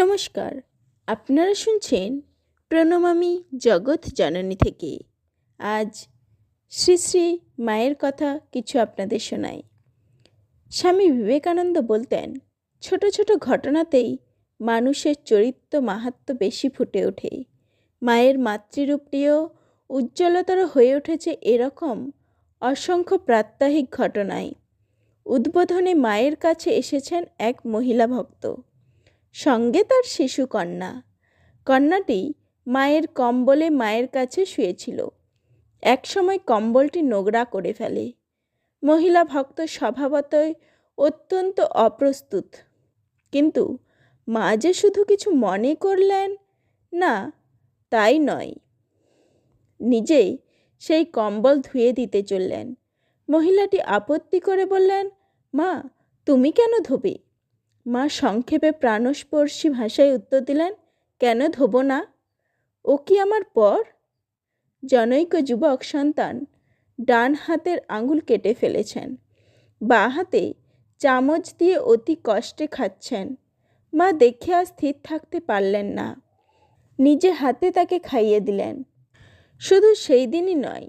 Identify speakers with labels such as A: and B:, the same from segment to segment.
A: নমস্কার, আপনারা শুনছেন প্রণমামী জগৎ জননী থেকে। আজ শ্রী শ্রী মায়ের কথা কিছু আপনাদের শোনাই। স্বামী বিবেকানন্দ বলতেন, ছোট ছোট ঘটনাতেই মানুষের চরিত্র মাহাত্ম্য বেশি ফুটে ওঠে। মায়ের মাতৃরূপটিও উজ্জ্বলতর হয়ে উঠেছে এরকম অসংখ্য প্রাত্যহিক ঘটনায় উদ্বোধনে মায়ের কাছে এসেছেন এক মহিলা ভক্ত। সঙ্গে তার শিশু কন্যা। কন্যাটি মায়ের কম্বলে মায়ের কাছে শুয়েছিল। একসময় কম্বলটি নোংরা করে ফেলে। মহিলা ভক্ত স্বভাবতই অত্যন্ত অপ্রস্তুত। কিন্তু মা যে শুধু কিছু মনে করলেন, না, তাই নয়। নিজেই সেই কম্বল ধুয়ে দিতে চললেন। মহিলাটি আপত্তি করে বললেন, মা, তুমি কেন ধোবে? মা সংক্ষেপে প্রাণস্পর্শী ভাষায় উত্তর দিলেন, কেন ধোবো না? ও কি আমার পর? জনৈক যুবক সন্তান ডান হাতের আঙুল কেটে ফেলেছেন। বা হাতে চামচ দিয়ে অতি কষ্টে খাচ্ছেন। মা দেখে আর স্থির থাকতে পারলেন না। নিজে হাতে তাকে খাইয়ে দিলেন। শুধু সেই দিনই নয়,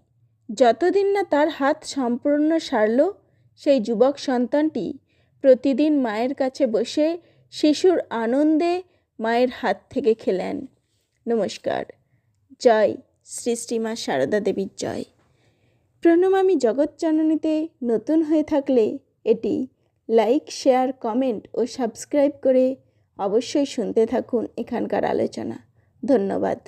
A: যতদিন না তার হাত সম্পূর্ণ সারল, সেই যুবক সন্তানটি প্রতিদিন মায়ের কাছে বসে শিশুর আনন্দে মায়ের হাত থেকে খেলেন। নমস্কার। জয় শ্রীমা সারদা দেবীর জয়। প্রণমামী জগৎজননীতে নতুন হয়ে থাকলে এটি লাইক, শেয়ার, কমেন্ট ও সাবস্ক্রাইব করে অবশ্যই শুনতে থাকুন এখানকার আলোচনা। ধন্যবাদ।